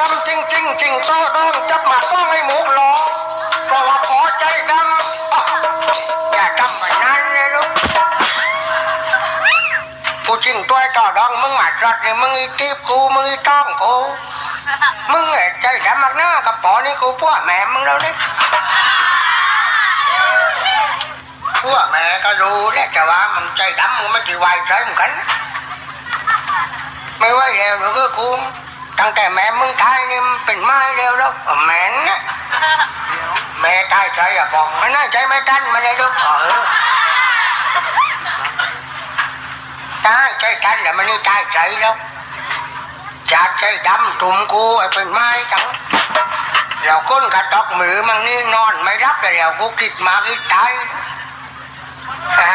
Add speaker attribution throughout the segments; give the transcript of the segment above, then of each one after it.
Speaker 1: ดำจริงจริงจริงต่อดองจับหมาต้องให้หมูหลอเพราะว่าพอใจดำอย่าทำแบบนั้นเลยลูกกูจริงตัวต่อดองมึงหมาจัดเนี่ยมึงอีตีบกูมึงอีต้องกูมึงไอ้ใจดำมากหน้ากับปอนี่กูพวกแม่มึงแล้วเนี่ยพวกแม่ก็รู้แหละแต่ว่ามันใจดำมึงไม่ตีวายใจมึงกันไม่ไหวแล้วหรือก็กู ตั้งแต่แม่มึงตายนี่มันเป็นไม้แล้วแล้วแม่นะแม่ตายใจอะบอกมันน่าใจไม่ทันมันเลยลูกเออตายใจทันแล้วมันนี่ตายใจแล้วจัดใจดำตุ่มกูไอ้เป็นไม้จังเราก้นกระดอกมือมันนี่นอนไม่รับเลยแล้วกูคิดมาคิดตายอ่า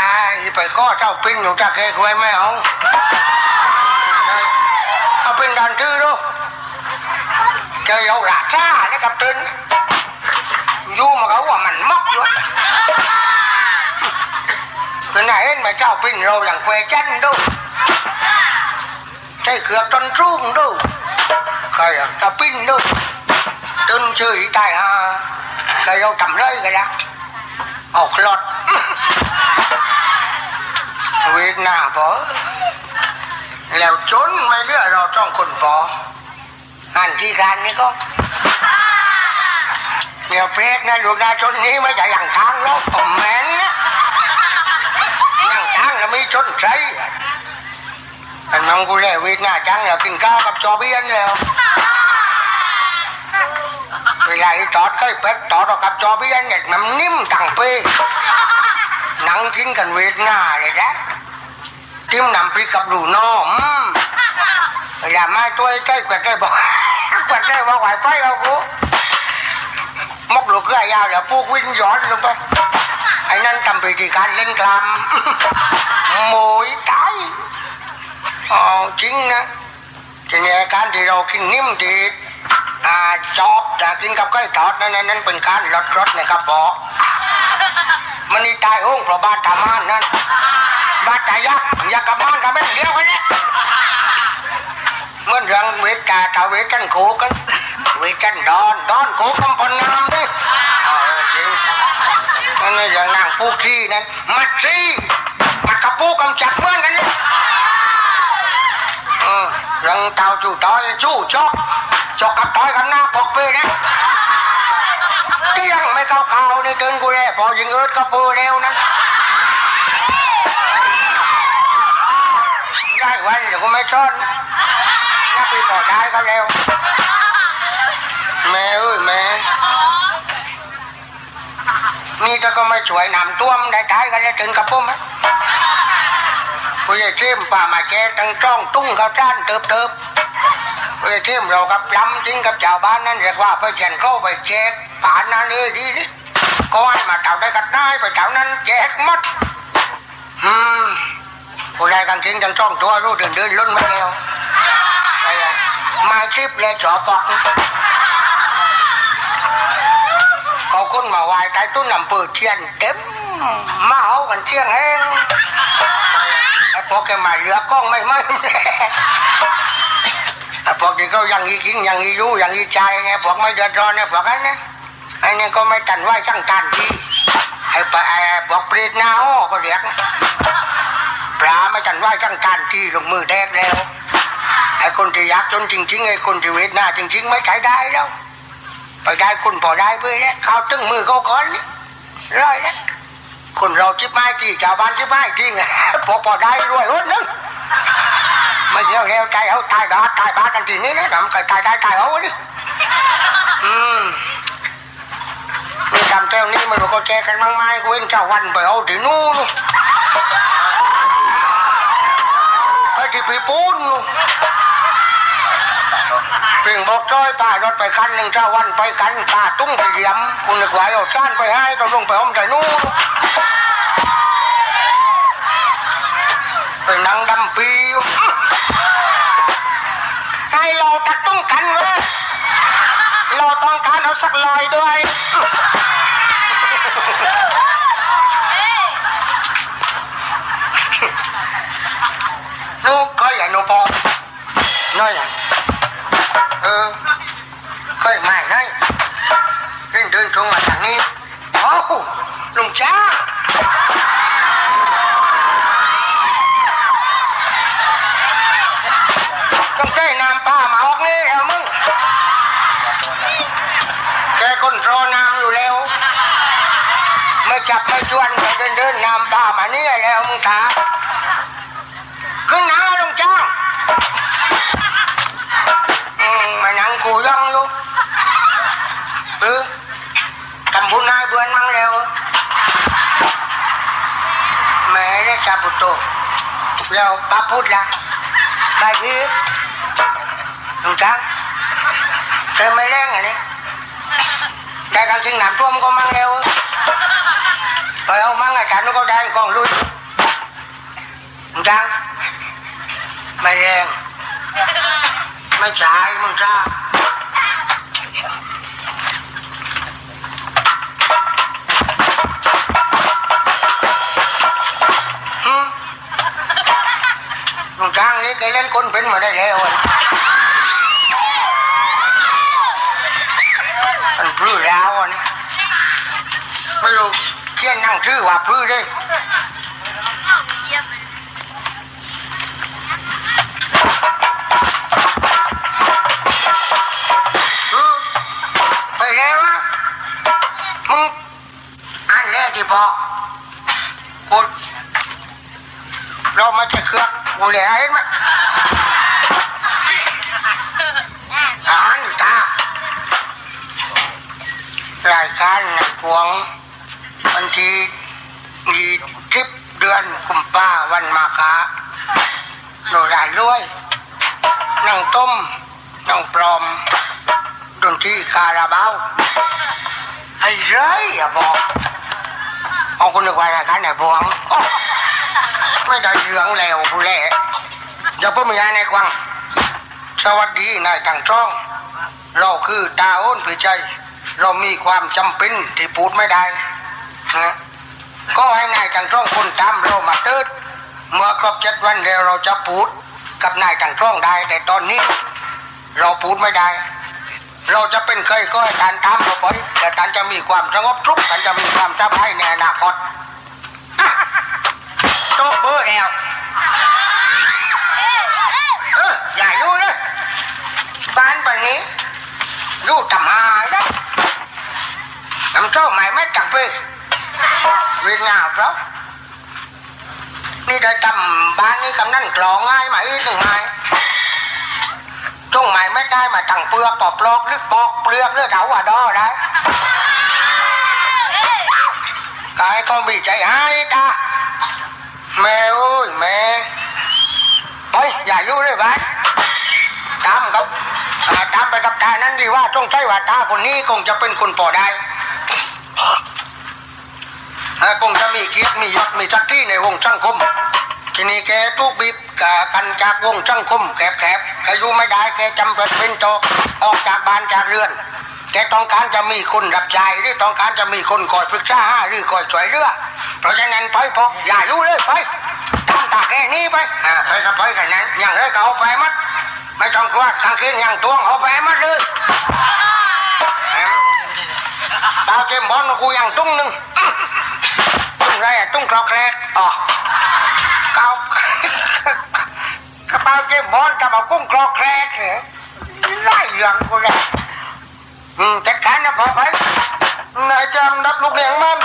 Speaker 1: ไปก็เจ้าปิ้นอยู่ตะเกกไว้ไม่เอาเอาเป็นดันทื่อดูเจอเอาราชาแล้วกับตึนอยู่มาเขาว่ามันมอกอยู่เป็นไหนเห็นไหมเจ้าเป็นเราอย่างเฟจันดูใช่เขือกต้นรุ่งดูใครอะตาปิ้นดูตึนชื่ออีตายฮะใครเอาทำเลยกันละเอาคลอดเวียดนาพอแล้วจนไม่เลือเราต้องคนปอ ที่การนี่ก็เดี๋ยวเพกนะลูกนาชนนี้ไม่จะอย่างทางลบผมแมนนะอย่างทางแล้วไม่ชนใจอันน้องกูเลยวิทย์หน้าจังแล้วกินข้าวกับจอเบียนแล้วเวลาไอ้จอดเคยเป็ดจอดกับจอเบียนเนี่ยมันนิ่มตังเป้นั่งกินกันเวทหน้าเลยนะจิ้มนำพริกกับดูน้อมอย่ามาตัวใกล้กว่าใกล้บอก กว่าใกล้ว่าไหวไปเอากูมกลูกเกือยาวเดี๋ยวพวกวินย้อนลงไป ไอ้นั่นทำพิธีการเล่นกลามโมยตายอ๋อจริงนะทีนี้การที่เรากินนิ่มดีอ่าจอบจะกินกับไก่ทอดนั่นนั่นเป็นการลดรสนะครับบอกมันนี่ตายห้องเพราะบาดทำานนั่นบาดใจยักอยากกลับบ้านกับแม่เดียวกันเนี่ย เมื่อเรื่องเวทกาตาเวทกันโขกันเวทกันดอนดอนโขกำพนามดิเออจริงนั่นอย่างนางปูขี้นั้นมัดซี่มัดกระปูกำจัดเมือนกันเนี่ยเออเรื่องเต่าจู่ต้อยจู่จอกจอกกับต้อยกันหน้าปกเปนะเตี้ยงไม่เข้าเขาในตึงกูแล่พอยิงเอิร์ดก็ปูเร็วนะได้วันเดี๋ยวก็ไม่ชน นักไปต่อได้เขาเร็วแม่เอ้ยแม่ นี่ถ้าก็ไม่ช่วยนำตัวมนได้ตายกันแล้วถึงกับผมไหมผู้ใหญ่เทียมป่ามาแกตั้งจ้องตุ้งเขาจ้านเติบเติบผู้ใหญ่เทียมเรากับล้ำจริงกับชาวบ้านนั่นเรียกว่าไปเขียนเข้าไปแจกป่านนั่นเลยดีดิก็ให้มาเต่าได้กัดได้ไปเต่านั้นแจกหมดอืมผู้ใดกันทิ้งจังช่องตัวรู้เดินเดินลุ้นมาแล้วไอ้อะ มาชิบเลยจอปอกเขาคนมาไหวใต้ต้นลำเปิดเทียนเต็มมาเอากันเที่ยงแห้งไอ้พวกแกมาเหลือกล้องไม่ไม่ไอ้พวกที่เขายังอีกินยังอีอยู่ยังอีใจไงพวกไม่เดือดร้อนไอ้พวกนั้นนะไอ้นี่ก็ไม่ตันไหวช่างการทีไอ้ปไอ้พวกเปรตหน้าอ้อก็เรียกปลาไม่จันไหวจังการที่ลงมือแดกแล้ว ไอ้คนที่ยากจนจริงๆไอ้คนที่เวทหน้าจริง ๆ ไม่ใช้ได้แล้วไปได้คุณพอได้เพื่อแล้วเขาตึงมือเขาก่อนนี่ร้อยแล้วคนเราชิบไม้กี่ชาวบ้านชิบไม้จริงพอพอได้รวยหดนึงม่เที่ยวเร็วใจเอาตายดาตายบ้ากันทีนี้นะทำใครตายได้ตายเอาดิอืมนี่ทำเท่านี้ม่รู้เขาแจกันมั้งไหมกูเห็นเจ้าวันไปเอาที่นู่นไปที่ปีปูนนู่น พียงบอกจ้อยตารถไปคันหนึ่งเจ้าวันไปกันตาตุ้งไปเหยียมคุณนึกไว้เอาซ่านไปให้ต้องลงไปอ้อมใจนู่นเป็นนางดำปีให้เราตักต้องกันเว้ยเราต้องการเอาสักลอยด้วยนูกก็อย่าหนูพอน้อยอะเออ เคยไม่น้อยเดินเดินตรงมาทางนี้โอ้ลุงจ้า โตแล้วป้าพูดละบายพี่ลงจ้างเคยไม่แรงอะนี่ได้กันทิ้งน้ำท่วมก็มั่งแล้วเออเอามั่งอาจารย์ก็ได้กองลุยลงจ้างไม่แรงไม่ใช่มึงจ้า มึงจ้างนี่แกเล่นคนเป็นมาได้แล้วอะมันพลื้อแล้วอะนี่ไม่รู้เขียนนั่งชื่อว่าพลื้อได้อืมไปแล้วมึงอันแรกที่พอกูเรามาจะเครือกกูเลยเห็นไหม รายการนะพวงวันที่ดีทิบเดือนกุมภาวันมาคาโดรายรวยนั่งต้มนั่งปลอมดนตรีคาราบาวไอ้ไรอย่าบอกเอาคุณนึกว่ารายการไหนพวงไม่ได้เรื่องแล้วกูแหละอย่าพิ่งมีอะไรในกวังสวัสดีนายจังจ้อง เราคือตาโอนผือใจ เรามีความจำเป็นที่พูดไม่ได้นะก็ให้นายจังจ้องคนตามเรามาเติดเมื่อครบเจ็ดวันแล้วเราจะพูดกับนายจังจ้องได้ แต่ตอนนี้ เราพูดไม่ได้ เราจะเป็นเคยก็ให้การตามเราไปแต่การจะมีความสงบสุขการจะมีความสบายในอนาคตโตเบอร์แล้วเอออย่าอยู่เลยบ้านแบบนี้อยู่ทำได้ น้ำโซ่ใหม่ไม่จังไปเวียนงาเพราะนี่ได้ทำบ้านนี้กำนันกลองง่ายไหมหนึ่งไม้จงหม่ไม่ได้มาตั้งเปลือกปอบลอกหรือปอกเปลือกหรือเดาว่าดอได้กายก็มีใจให้ตาแม่เอ้ยแม่ไปอย่ายู่เลยบ้านตามกับตามไปกับตานั้นดีว่าต้องใช้ว่าตาคนนี้คงจะเป็นคนพอได้ คงจะมีเกียรติมียศมีจักที่ในวงสังคม ทีนี้แกทุกบีบกะกันจากวงสังคมแคบแคบๆแกอยู่ไม่ได้แกจำเป็นเป็นโตออกจากบ้านจากเรือน แกต้องการจะมีคนรับใช้หรือต้องการจะมีคนคอยปรึกษาหรือคอยช่วยเหลือเพราะฉะนั้นไปพออย่าอยู่เลยไปตามตาแค่นี้ไปอ่าไปกับไปกันนั้นอย่างไรก็เอาไปมัดไม่ต้องกลัวทางเคียงอย่างตวงเอาไปมัดเลยตาเจมบอลกูอย่างตุ้งหนึ่งตุ้งไรอะตุ้ง กรอกแคลกอ๋อเกากระเป๋าเจมบอลกับเอากุ้งกรอกแคลกเหรอไล่เรื่องกูเลยอืมจัดการนะพอไปนายจำนับลูกเลี้ยงมัน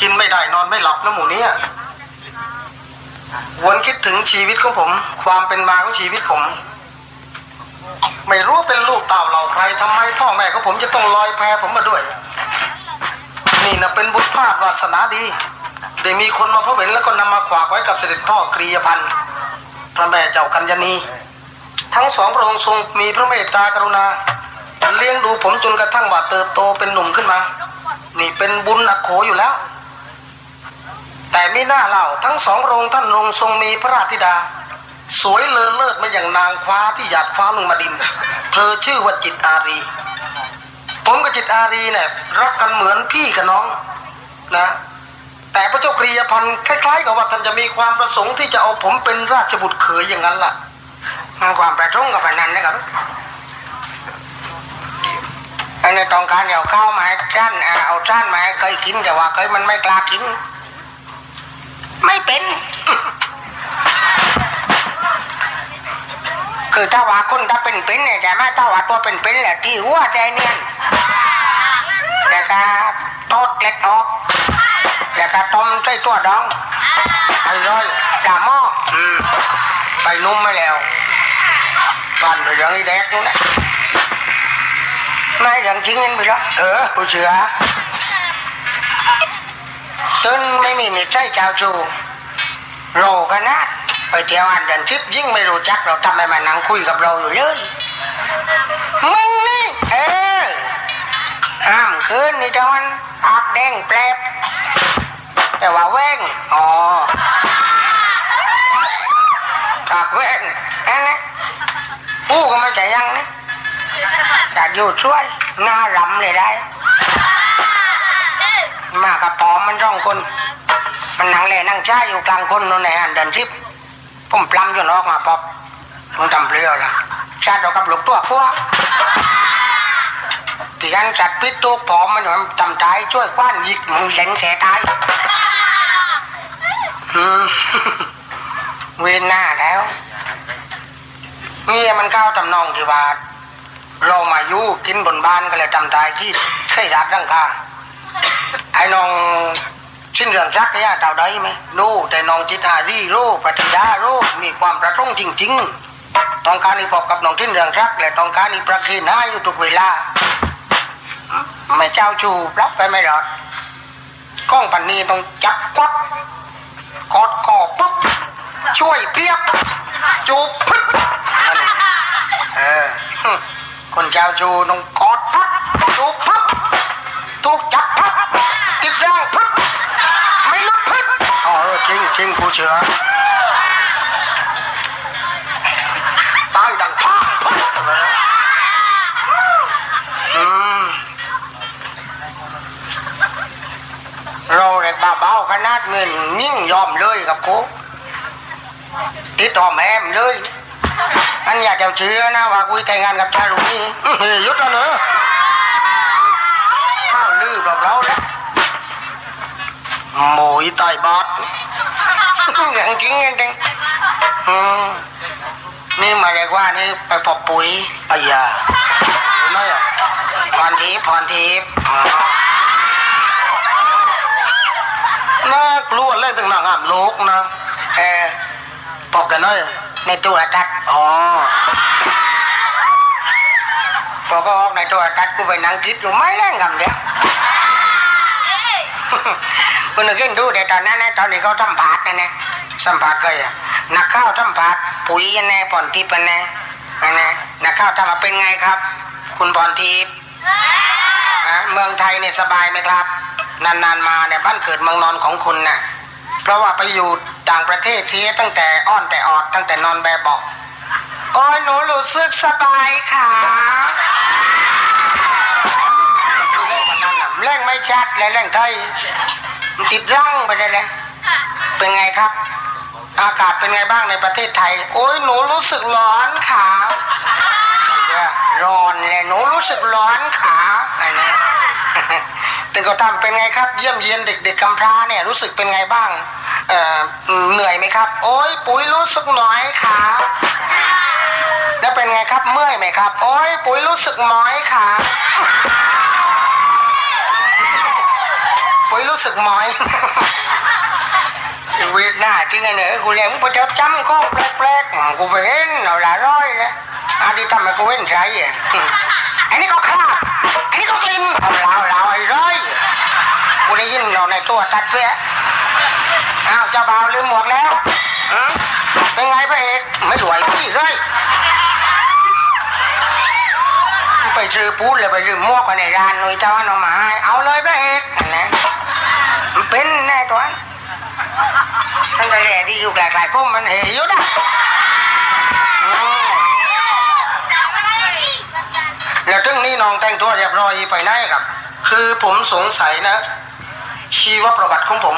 Speaker 1: กินไม่ได้นอนไม่หลับแล้วหมูเนี้ยวนคิดถึงชีวิตของผม ความเป็นมาของชีวิตผม ไม่รู้เป็นลูกเต่าเหล่าใครทำไมพ่อแม่ของผมจะต้องลอยแพผมมาด้วย นี่นะเป็นบุญพลาดวาสนาดีได้มีคนมาพบเห็นแล้วก็นำมาขวากไว้กับเสด็จพ่อกรียพันธ์พระแม่เจ้ากัญญาณีทั้งสองพระองค์ทรงมีพระเมตตากรุณา เลี้ยงดูผมจนกระทั่งว่าเติบโตเป็นหนุ่มขึ้นมา นี่เป็นบุญอโขอยู่แล้ว แต่ไม่น่าเล่าทั้งสองระองค์ท่านรงทรงมีพระราชธิดา สวยเลอเลิศมาอย่างนางคว้าที่หยาดฟ้าลงมาดิน เธอชื่อว่าจิตอารี ผมกับจิตอารีเนี่ยรักกันเหมือนพี่กับน้องนะ แต่พระเจ้ากรียพันธ์คล้ายๆ กับว่าท่านจะมีความประสงค์ที่จะเอาผมเป็นราชบุตรเขยอย่างนั้นล่ะความประสงค์กับพนันนะครับอันนี้ต้องการเอาข้าวมาให้จ้านเอาจ้านมาให้เคยกินแต่ว่าเคยมันไม่กล้ากิน ไม่เป็น คือถ้าว่าคนถ้าเป็นเป็นเนี่ยแต่ไม่ถ้าว่าตัวเป็นเป็นแหละที่หัวใจเนียนแล้วก็โตดเล็ดออกแล้วก็ต้มใส่ตัวดองอร่อยดาหม้อไปนุ่มมาแล้วฟันไปเรื่องไอ้แดกนู่นแหละไม่ย่างจริงเงินไปแล้วเออกูเชื่อ จนไม่มีมิตรใจเจ้าจูโลขนาดไปเที่ยวอันเดินทริปยิ่งไม่รู้จักเราทำไมมานั่งคุยกับเราอยู่เลยมึงนี่เออห้ามคืนนี่เจ้ามันปากแดงแปลบแต่ว่าแว่งอ๋อปากแว่งอันนี้อู้ก็ไม่ใจยังนะจะอยู่ช่วยหน้ารำเลยได้ มากับปอมมันร่องคน มันนั่งเล่นั่งช้าอยู่กลางคนนู่นไหนอันเดินทิพผมปล้ำจนออกมาปอบมึงทำเปรี้ยวละชาดอกกับหลูกตัวพวกที่กันจัดปิดตัวปอมมันมันทำตายช่วยกว้านยิกมึงเล็งแขตายเวียนหน้าแล้วเนี่ยมันก้าวทำนองที่ว่าเรามาอยู่กินบนบ้านก็เลยจำตายที่เคยรัดร่างกา ไอ้น้องชิ้นเรื่องรักเนี่ยเท่าใดไหมรู้แต่น้องจิตอารีรู้ปฏิดารู้มีความประสงค์จริงๆต้องการนี่พบกับน้องชิ้นเรื่องรัก และต้องการนี่ประคีนาอยู่ทุกเวลา ไม่เจ้าชูรับไปไม่รอดกล้องปันนี้ต้องจับควับกอดคอปุ๊บช่วยเปียบจูบปึ๊บเออคนเจ้าชูต้องก ยิ่งกูเชื่อตายดังพังปั๊บอืมเราเด็กบ้าเบาขนาดเงินยิ่งยอมเลยกับกูติดหอมแหมเลยอันอยากจะเชื่อนะว่ากูแต่งงานกับชายรุ่นี้หยุดแล้วเนอะข้าวลือแบบเราแล้วหมูยตายบอด อย่างจริงจริงอืมนี่มาเรียกว่านี่ไปพบปุ๋ยไอ้ยารู้อะพรทิพย์พรทิพย์น่ากลัวเล่นถึงหนังอ่ามโลกนะเออปอกกันน่อยในตัวทัดอ๋อพอก็ออกในตัวทัดกูไปนั่งคิดอยู่ไม่แรงคำเดียวคุณนึกขึ้นดูแต่ตอนนั้นนะตอนนี้เขาทำผาดนะนะ สัมผัสเคยอะนักข้าวทำผาดปุ๋ยยังไงผ่อนทิพย์ยังไงอันนะนักข้าวทำมาเป็นไงครับ คุณผ่อนทิพย์ฮะเมืองไทยเนี่ยสบายไหมครับ นานๆมาเนี่ยบ้านเกิดเมืองนอนของคุณน่ะเพราะว่าไปอยู่ต่างประเทศทีตั้งแต่อ้อนแต่ออดตั้งแต่นอนแบบบอกโอ้ยหนูรู้สึกสบายค่ะเล่นมันนั่นน่ะเล่นไม่ชัดเลยเล่นไทยมันติดร่างไปเลยเลยเป็นไงครับ อากาศเป็นไงบ้างในประเทศไทย โอ้ยหนูรู้สึกร้อนค่ะร้อนเลยหนูรู้สึกร้อนขาอันนี้แต่ก็ทำเป็นไงครับ เยี่ยมเยียนเด็กๆกำพร้าเนี่ยรู้สึกเป็นไงบ้างเอ่อเหนื่อยไหมครับ โอ้ยปุ๋ยรู้สึกหน่อยขาแล้วเป็นไงครับเมื่อยไหมครับ โอ้ยปุ๋ยรู้สึกน้อยขาปุ๋ยรู้สึกน้อย เวียดหน้าจริงไงเนอะกูเลี้ยงกูจะจำข้องแปลกๆกูไปเห็นเราละร้อยเลยอันนี้ทำไมกูเว้นใช้อะอันนี้ก็คราบอันนี้ก็กลินเราเราไอ้ร้อยกูได้ยินเราในตัวตัดเพื่ออ้าวเจ้าบ่าวลืมหมวกแล้วเป็นไงพระเอกไม่ถวยพี่เลยไปซื้อปูนเลยไปลืมหมวกกันในร้านหน่ยเจ้าหน่อไม้เอาเลยพระเอก ตั้งแต่แรกที่อยู่ไกลๆพวกมันเหยอยุดอะอืมแล้วถึงนี่น้องแต่งตัวเรียบร้อยไปไหนครับ คือผมสงสัยนะ ชีวประวัติของผม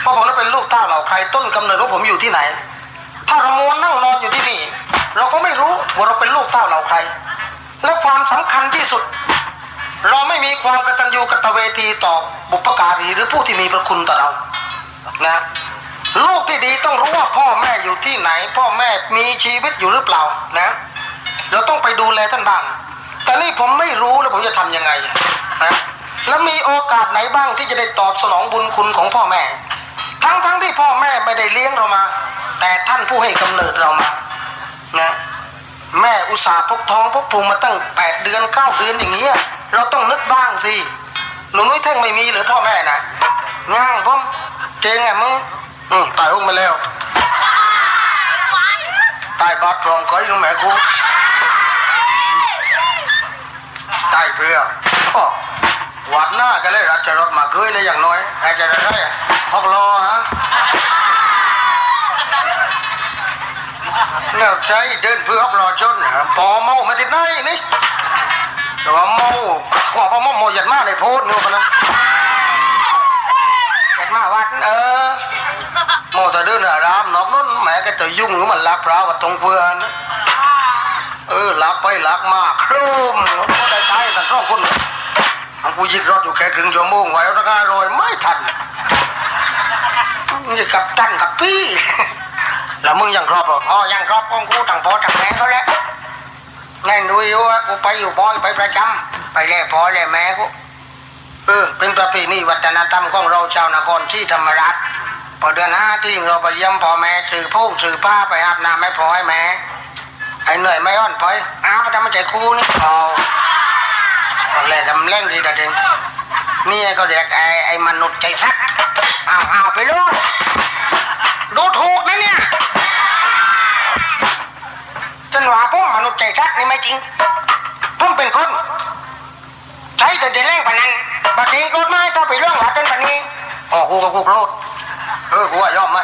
Speaker 1: เพราะผมนั้นเป็นลูกเต้าเหล่าใครต้นกำเนิดของผมอยู่ที่ไหน ถ้าเรามวนั่งนอนอยู่ที่นี่ เราก็ไม่รู้ว่าเราเป็นลูกเต้าเหล่าใคร และความสำคัญที่สุด เราไม่มีความกตัญญูกตเวทีต่อบุปการีหรือผู้ที่มีพระคุณต่อเรา นะลูกที่ดีต้องรู้ว่าพ่อแม่อยู่ที่ไหน พ่อแม่มีชีวิตอยู่หรือเปล่านะเราต้องไปดูแลท่านบ้างแต่นี่ผมไม่รู้แล้วผมจะทำยังไงนะแล้วมีโอกาสไหนบ้างที่จะได้ตอบสนองบุญคุณของพ่อแม่ ทั้งทั้งที่พ่อแม่ไม่ได้เลี้ยงเรามา แต่ท่านผู้ให้กำเนิดเรามานะแม่อุตส่าห์พกท้องพกพุงมาตั้งแปดเดือนเก้าเดือนอย่างเงี้ยเราต้องนึกบ้างสิหนูนุ้ยแท่งไม่มีหรือพ่อแม่นะง่างผม เจงไงมึงอืมตายหุ้มไปแล้ว ตายบาดพร้อมก้อยลุงแม่กูตายเพื่อกวัดหน้ากันเลยราชรถมาเคยในอย่างน้อยราชรถได้อะพกรอฮะเนี่ยใจเดินเพื่อพกรอจนพอเมามาติดไหนนี่แต่ว่าเมากว่อเมาเมาหยัดมากในโพดเนี่ยคนนั้นหยัดมาวัดเออ โมแต่เดินอารามนอกนั้นแหมก็จะยุ่งหรือมันลักพร้าวกับตรงเพื่อนเออลักไปลักมาครูมก็ได้ตายกันสองคนของกูยิดรถอยู่แค่ครึ่งชั่วโมงไหว้แล้วก็โรยไม่ทันนี่กับตันกับพี่แล้วมึงยังครอบหรออ๋อยังครอบของกูต่างพ่อต่างแม่เขาแหล้วแน่นดูอยู่ว่ากูไปอยู่บ่อยไปประจำไปแล่พ่อแล่แม่กูเอเออเป็นประเพณีวัฒนธรรมของเราชาวนครที่ธรรมรัฐ พอเดือนห้าที่เราไปเยี่ยมพ่อแม่สื่อพุ่งสื่อผ้าไปอาบน้ำให้พ่อให้แม่ไอ้เหนื่อยไม่อ่อนพอยอ้าวทำมาใจครูนี่อ๋อตอนแรกทำเล่นดีแต่เด็งนี่ก็เรียกไอ้ไอ้มนุษย์ใจชัดอ้าวอ้าวไปรู้ดูถูกนะเนี่ยจนว่าผมมนุษย์ใจชัดนี่ไม่จริงผมเป็นคนใช้แต่เด็กเล่งปนนั้นบัดนี้รถไม้ต้องไปเรื่องหวาจนปานนี้อ๋อกูก็กูโกรธ เออกูว่ายอมไหม